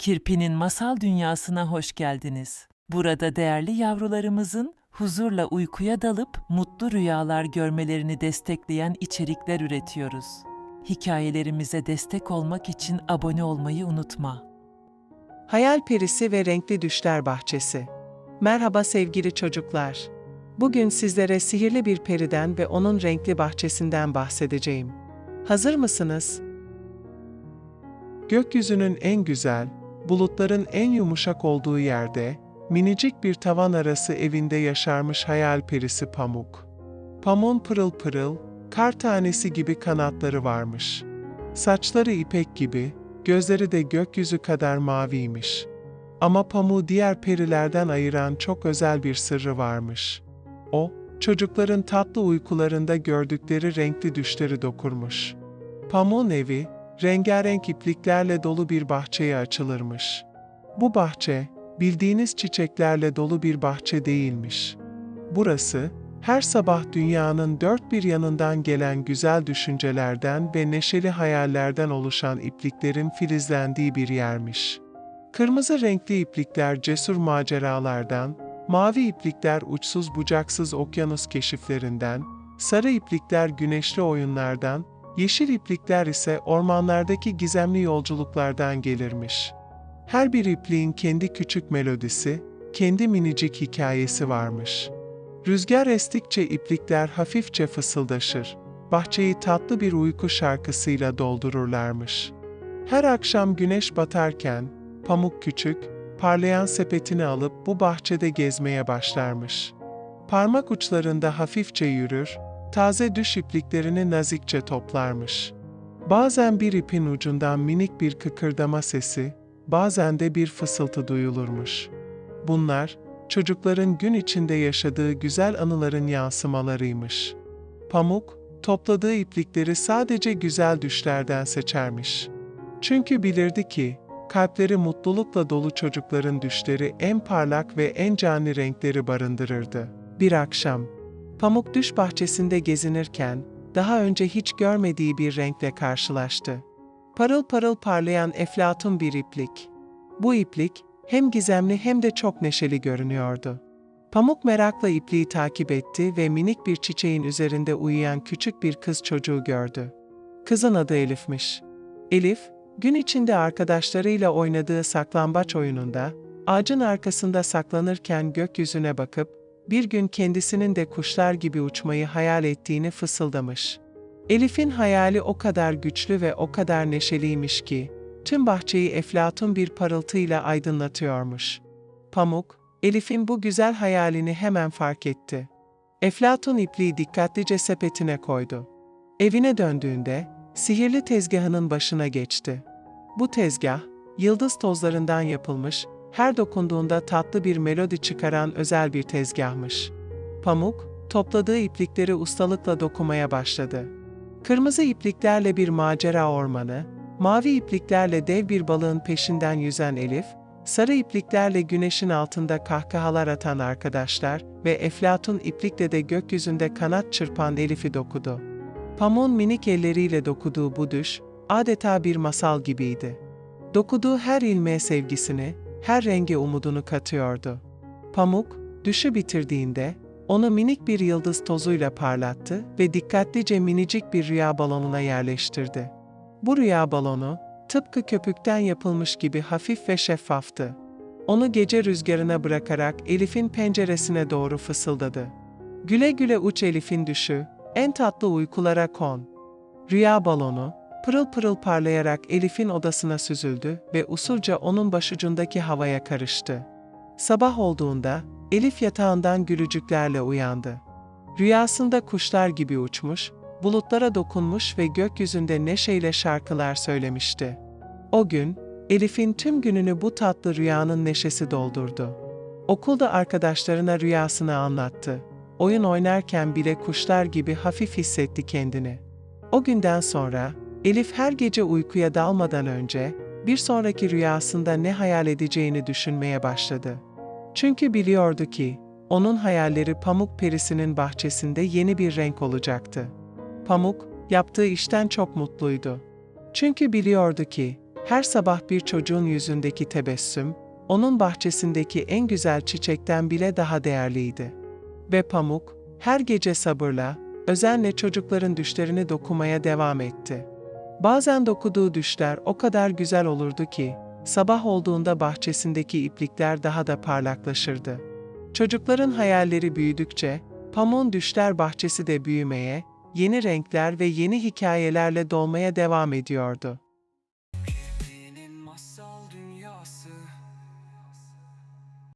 Kirpi'nin masal dünyasına hoş geldiniz. Burada değerli yavrularımızın huzurla uykuya dalıp mutlu rüyalar görmelerini destekleyen içerikler üretiyoruz. Hikayelerimize destek olmak için abone olmayı unutma. Hayal Perisi ve Renkli Düşler Bahçesi. Merhaba sevgili çocuklar. Bugün sizlere sihirli bir periden ve onun renkli bahçesinden bahsedeceğim. Hazır mısınız? Gökyüzünün en güzel, bulutların en yumuşak olduğu yerde, minicik bir tavan arası evinde yaşarmış hayal perisi Pamuk. Pamuğun pırıl pırıl, kar tanesi gibi kanatları varmış. Saçları ipek gibi, gözleri de gökyüzü kadar maviymiş. Ama pamuğu diğer perilerden ayıran çok özel bir sırrı varmış. O, çocukların tatlı uykularında gördükleri renkli düşleri dokurmuş. Pamuğun evi, rengarenk ipliklerle dolu bir bahçeye açılırmış. Bu bahçe, bildiğiniz çiçeklerle dolu bir bahçe değilmiş. Burası, her sabah dünyanın dört bir yanından gelen güzel düşüncelerden ve neşeli hayallerden oluşan ipliklerin filizlendiği bir yermiş. Kırmızı renkli iplikler cesur maceralardan, mavi iplikler uçsuz bucaksız okyanus keşiflerinden, sarı iplikler güneşli oyunlardan, yeşil iplikler ise ormanlardaki gizemli yolculuklardan gelirmiş. Her bir ipliğin kendi küçük melodisi, kendi minicik hikayesi varmış. Rüzgar estikçe iplikler hafifçe fısıldaşır. Bahçeyi tatlı bir uyku şarkısıyla doldururlarmış. Her akşam güneş batarken, Pamuk küçük, parlayan sepetini alıp bu bahçede gezmeye başlarmış. Parmak uçlarında hafifçe yürür, taze düş ipliklerini nazikçe toplarmış. Bazen bir ipin ucundan minik bir kıkırdama sesi, bazen de bir fısıltı duyulurmuş. Bunlar, çocukların gün içinde yaşadığı güzel anıların yansımalarıymış. Pamuk, topladığı iplikleri sadece güzel düşlerden seçermiş. Çünkü bilirdi ki, kalpleri mutlulukla dolu çocukların düşleri en parlak ve en canlı renkleri barındırırdı. Bir akşam, Pamuk düş bahçesinde gezinirken, daha önce hiç görmediği bir renkle karşılaştı. Parıl parıl parlayan eflatun bir iplik. Bu iplik, hem gizemli hem de çok neşeli görünüyordu. Pamuk merakla ipliği takip etti ve minik bir çiçeğin üzerinde uyuyan küçük bir kız çocuğu gördü. Kızın adı Elif'miş. Elif, gün içinde arkadaşlarıyla oynadığı saklambaç oyununda, ağacın arkasında saklanırken gökyüzüne bakıp, bir gün kendisinin de kuşlar gibi uçmayı hayal ettiğini fısıldamış. Elif'in hayali o kadar güçlü ve o kadar neşeliymiş ki, tüm bahçeyi eflatun bir parıltıyla aydınlatıyormuş. Pamuk, Elif'in bu güzel hayalini hemen fark etti. Eflatun ipliği dikkatlice sepetine koydu. Evine döndüğünde, sihirli tezgahının başına geçti. Bu tezgah, yıldız tozlarından yapılmış, her dokunduğunda tatlı bir melodi çıkaran özel bir tezgahmış. Pamuk, topladığı iplikleri ustalıkla dokumaya başladı. Kırmızı ipliklerle bir macera ormanı, mavi ipliklerle dev bir balığın peşinden yüzen Elif, sarı ipliklerle güneşin altında kahkahalar atan arkadaşlar ve eflatun iplikle de gökyüzünde kanat çırpan Elif'i dokudu. Pamuğun minik elleriyle dokuduğu bu düş, adeta bir masal gibiydi. Dokuduğu her ilmeğe sevgisini, her renge umudunu katıyordu. Pamuk, düşü bitirdiğinde, onu minik bir yıldız tozuyla parlattı ve dikkatlice minicik bir rüya balonuna yerleştirdi. Bu rüya balonu, tıpkı köpükten yapılmış gibi hafif ve şeffaftı. Onu gece rüzgarına bırakarak Elif'in penceresine doğru fısıldadı. Güle güle uç Elif'in düşü, en tatlı uykulara kon. Rüya balonu, pırıl pırıl parlayarak Elif'in odasına süzüldü ve usulca onun başucundaki havaya karıştı. Sabah olduğunda, Elif yatağından gülücüklerle uyandı. Rüyasında kuşlar gibi uçmuş, bulutlara dokunmuş ve gökyüzünde neşeyle şarkılar söylemişti. O gün, Elif'in tüm gününü bu tatlı rüyanın neşesi doldurdu. Okulda arkadaşlarına rüyasını anlattı. Oyun oynarken bile kuşlar gibi hafif hissetti kendini. O günden sonra, Elif her gece uykuya dalmadan önce, bir sonraki rüyasında ne hayal edeceğini düşünmeye başladı. Çünkü biliyordu ki, onun hayalleri Pamuk Perisi'nin bahçesinde yeni bir renk olacaktı. Pamuk, yaptığı işten çok mutluydu. Çünkü biliyordu ki, Her sabah bir çocuğun yüzündeki tebessüm, onun bahçesindeki en güzel çiçekten bile daha değerliydi. Ve Pamuk, her gece sabırla, özenle çocukların düşlerini dokumaya devam etti. Bazen dokuduğu düşler o kadar güzel olurdu ki, sabah olduğunda bahçesindeki iplikler daha da parlaklaşırdı. Çocukların hayalleri büyüdükçe, Pamuk'un düşler bahçesi de büyümeye, yeni renkler ve yeni hikayelerle dolmaya devam ediyordu.